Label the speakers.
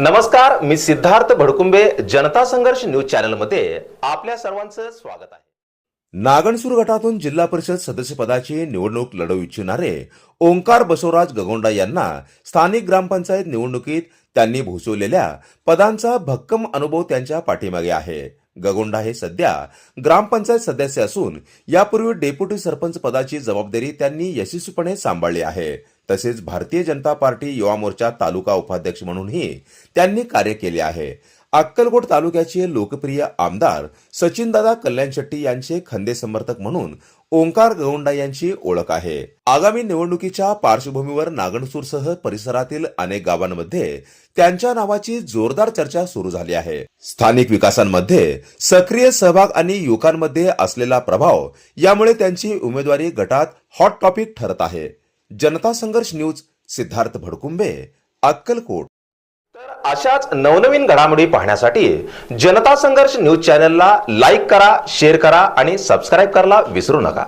Speaker 1: नमस्कार मी सिद्धार्थ भडकुंबे जनता संघर्ष न्यूज चॅनलमध्ये आपल्या सर्वांचं स्वागत आहे.
Speaker 2: नागणसूर गटातून जिल्हा परिषद सदस्यपदाची निवडणूक लढवू इच्छिणारे ओंकार बसवराज गगोंडा यांना स्थानिक ग्रामपंचायत निवडणुकीत त्यांनी भूसवलेल्या पदांचा भक्कम अनुभव त्यांच्या पाठीमागे आहे. गगोंडा हे सध्या ग्रामपंचायत सदस्य असून यापूर्वी डेप्युटी सरपंच पदाची जबाबदारी त्यांनी यशस्वीपणे सांभाळली आहे. तसेच भारतीय जनता पार्टी युवा मोर्चा तालुका उपाध्यक्ष म्हणूनही त्यांनी कार्य केले आहे. अक्कलकोट तालुक्याचे लोकप्रिय आमदार सचिनदादा कल्याण शेट्टी यांचे खंदे समर्थक म्हणून ओंकार गौंडा यांची ओळख आहे. आगामी निवडणुकीच्या पार्श्वभूमीवर नागणसूरसह परिसरातील अनेक गावांमध्ये त्यांच्या नावाची जोरदार चर्चा सुरू झाली आहे. स्थानिक विकासांमध्ये सक्रिय सहभाग आणि युवकांमध्ये असलेला प्रभाव यामुळे त्यांची उमेदवारी गटात हॉट टॉपिक ठरत आहे. जनता संघर्ष न्यूज सिद्धार्थ भडकुंबे अक्कलकोट.
Speaker 1: तर अशाच नवनवीन घडामोडी पाहण्यासाठी जनता संघर्ष न्यूज चॅनलला लाईक करा शेअर करा आणि सबस्क्राईब करायला विसरू नका.